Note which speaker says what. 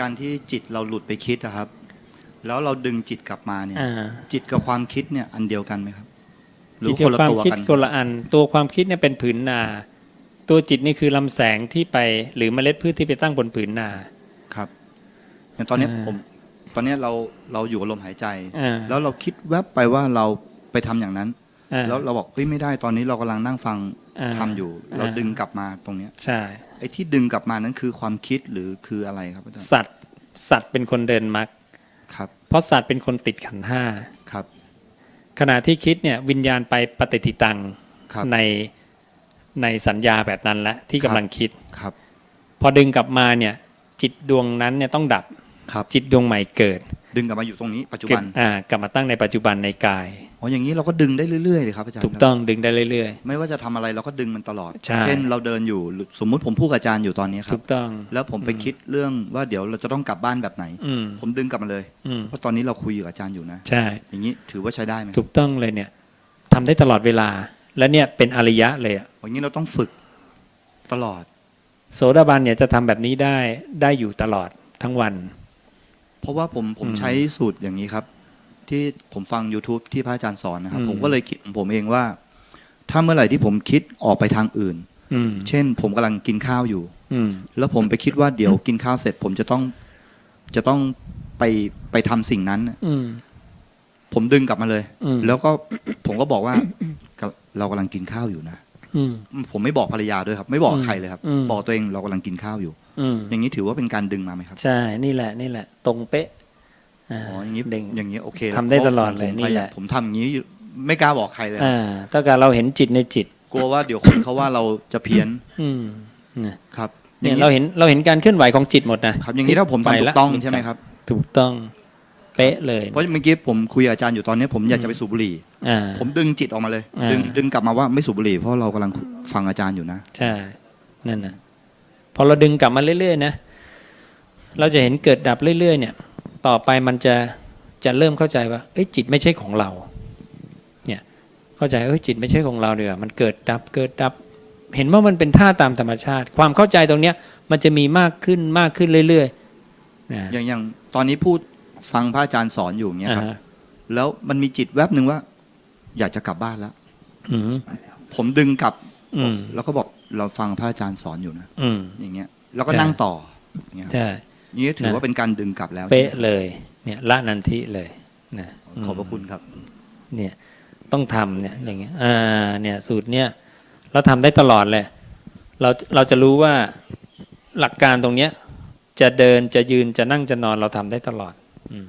Speaker 1: การที่จิตเราหลุดไปคิดอะครับ แล้วเราดึงจิตกลับมาเนี่ย
Speaker 2: อ่า
Speaker 1: จิตกับความคิดเนี่ยอันเดียวกันไหมครับ หรือ
Speaker 2: จิต
Speaker 1: คน
Speaker 2: กับ
Speaker 1: ละ
Speaker 2: ความ
Speaker 1: ตัว
Speaker 2: คิด
Speaker 1: กัน
Speaker 2: คนละอัน ตัวความคิดเนี่ยเป็นผืนนา ตัวจิตนี่คือลำแสงที่ไปหรือเมล็ดพืชที่ไปตั้งบนผืนนา
Speaker 1: ครับอย่างตอนเนี้ย
Speaker 2: อ่า
Speaker 1: ผม ตอนเนี้ยเราเราอยู่กับลมหายใจ
Speaker 2: อ่า
Speaker 1: แล้วเราคิดแวบไปว่าเราไปทำอย่างนั้น
Speaker 2: อ่า
Speaker 1: แล้วเราบอกเฮ้ยไม่ได้ตอนนี้เรากำลังนั่งฟัง
Speaker 2: อ่า
Speaker 1: ทำอยู่ เรา
Speaker 2: อ่า
Speaker 1: ดึงกลับมาตรงเนี้ย
Speaker 2: ใช่
Speaker 1: ไอ้ที่ดึงกลับมานั้นคือความคิดหรือคืออะไรครับอาจารย์
Speaker 2: สัตว์สัตว์เป็นคนเดินมรรค
Speaker 1: ครับ
Speaker 2: เพราะสัตว์เป็นคนติดขันธ์ห้า
Speaker 1: ครับ
Speaker 2: ขณะที่คิดเนี่ยวิญญาณไปปฏิทิตัง
Speaker 1: ครับ
Speaker 2: ในในสัญญาแบบนั้นแหละที่
Speaker 1: ครั
Speaker 2: กำ
Speaker 1: บ
Speaker 2: ลังคิด
Speaker 1: ครับ
Speaker 2: พอดึงกลับมาเนี่ยจิตดวงนั้นเนี่ยต้องดับ
Speaker 1: ครับ
Speaker 2: จิตดวงใหม่เกิด
Speaker 1: ดึงกลับมาอยู่ตรงนี้ปัจจุบัน
Speaker 2: เก็บอ่ากลับมาตั้งในปัจจุบันในกาย
Speaker 1: อ๋ออย่างนี้เราก็ดึงได้เรื่อยๆเลยครับอาจารย์
Speaker 2: ถูก
Speaker 1: ครับ
Speaker 2: ต้องดึงได้เรื่อย
Speaker 1: ไม่ว่าจะทำอะไรเราก็ดึงมันตลอด
Speaker 2: ใช่
Speaker 1: เช่นเราเดินอยู่หรือสมมุติผมพูดกับอาจารย์อยู่ตอนนี้ค
Speaker 2: ๆ
Speaker 1: รั
Speaker 2: ถู
Speaker 1: บ
Speaker 2: กต้อง
Speaker 1: แล้วผมไปคิดเรื่องว่าเดี๋ยวเราจะต้องกลับบ้านแบบไหน
Speaker 2: อืม
Speaker 1: ผมดึงกลับมาเลย
Speaker 2: อืม
Speaker 1: เพราะตอนนี้เราคุยกับอาจารย์อยู่นะ
Speaker 2: ใช่
Speaker 1: อย่างนี้ถือว่าใช้ได้ไหม
Speaker 2: ถูกต้องเลยเนี่ยทำได้ตลอดเวลาและเนี่ยเป็นอริยะเลยอะ
Speaker 1: อย่างนี้เราต้องฝึกตลอด
Speaker 2: โสดาบันเนี่ยจะทำแบบนี้ได้ได้อยู่ตลอดทั้งวัน
Speaker 1: เพราะว่าผมผม
Speaker 2: อืม
Speaker 1: ใช้สูตรอย่างนี้ครับ ที่ผมฟัง YouTube ที่พระอาจารย์สอนนะครับ
Speaker 2: อืม
Speaker 1: ผมก็เลยคิดของผมเองว่า ถ้าเมื่อไหร่ที่ผมคิดออกไปทางอื่น
Speaker 2: อืม
Speaker 1: เช่น ผมกำลังกินข้าวอยู่
Speaker 2: อืม
Speaker 1: แล้วผมไปคิดว่าเดี๋ยวกินข้าวเสร็จ ผมจะต้องจะต้องไปไปทำสิ่งนั้นน่ะ
Speaker 2: อืม
Speaker 1: ผมดึงกลับมาเลย
Speaker 2: อืม
Speaker 1: แล้วก็ผมก็บอกว่า เรากำลังกินข้าวอยู่นะ
Speaker 2: อืม
Speaker 1: ผมไม่บอกภรรยาด้วยครับ ไม่บอก
Speaker 2: อืม
Speaker 1: ใครเลยครับ
Speaker 2: อืม
Speaker 1: บอกตัวเองเรากำลังกินข้าวอยู่
Speaker 2: อืม
Speaker 1: อย่างนี้ถือว่าเป็นการดึงมาไหมครับ
Speaker 2: ใช่นี่แหละ นี่แหละ ตรงเป๊ะา
Speaker 1: อ๋ออย่างนี้
Speaker 2: ดึง
Speaker 1: อย่างนี้โอเค
Speaker 2: ทำได้ตลอด
Speaker 1: พ
Speaker 2: เลย
Speaker 1: ผม
Speaker 2: นี่แหละ
Speaker 1: ผมทำอย่างนี้ไม่กล้าบอกใครเลย
Speaker 2: อ่าถ้าเกิดเราเห็นจิตในจิต
Speaker 1: กลัวว่าเดี๋ยวคนเขาว่าเราจะเพี้ยน
Speaker 2: อืมเนี่ย
Speaker 1: ครับ
Speaker 2: เนี่ย
Speaker 1: อย่าง
Speaker 2: เราเห็นเราเห็นการเคลื่อนไหวของจิตหมดนะครับ
Speaker 1: อย่างนี้ถ้าผมทำถูกต้องใช่ไหมครับ
Speaker 2: ถูกต้อง เป๊ะเลย
Speaker 1: เพราะเมื่อกี้ผมคุยกับอาจารย์อยู่ตอนนี้ผมอยากจะไปสูบบุหรี่
Speaker 2: อ่า
Speaker 1: ผมดึงจิตออกมาเลย
Speaker 2: อ่า
Speaker 1: ดึงดึงกลับมาว่าไม่สูบบุหรี่เพราะเรากำลังฟังอาจารย์อยู่นะ
Speaker 2: ใช่นั่นนะพอเราดึงกลับมาเรื่อย ๆ นะ เราจะเห็นเกิดดับเรื่อย ๆ เนี่ย ต่อไปมันจะจะเริ่มเข้าใจว่าเอ้ยจิตไม่ใช่ของเรา เนี่ย เข้าใจเอ้ยจิตไม่ใช่ของเราเดียวามันเกิดดับเกิดดับ เห็นว่ามันเป็นท่าตามธรรมชาติ ความเข้าใจตรงเนี้ย มันจะมีมากขึ้นมากขึ้นเรื่อยๆนะ
Speaker 1: อย่างอย่างตอนนี้พูด ฟังพระอาจารย์สอนอยู่อย่างเงี้ย
Speaker 2: อ่า
Speaker 1: ครับ
Speaker 2: ฮะ
Speaker 1: แล้วมันมีจิตแวบหนึ่งว่า อยากจะกลับบ้านแล้ว
Speaker 2: อืม
Speaker 1: ผมดึงกลับ
Speaker 2: อืม
Speaker 1: แล้วก็บอกเราฟังพระอาจารย์สอนอยู่นะ
Speaker 2: อืม
Speaker 1: อย่างเงี้ย แล้วก็
Speaker 2: ใช่
Speaker 1: นั่งต่ออย่างเงี้ยครับ
Speaker 2: ใช่
Speaker 1: อย่างนี้ถือ
Speaker 2: นะ
Speaker 1: ว่าเป็นการดึงกลับแล้ว
Speaker 2: เป๊ะเลย เนี่ยละนันทิเลยนะ
Speaker 1: ขอบพระคุณครับ
Speaker 2: เนี่ยต้องทำเนี่ยอย่างเงี้ยอ่าเนี่ยสูตรเนี่ยเราทำได้ตลอดเลย เราเราจะรู้ว่าหลักการตรงเนี้ยจะเดินจะยืนจะนั่งจะนอนเราทำได้ตลอด อืม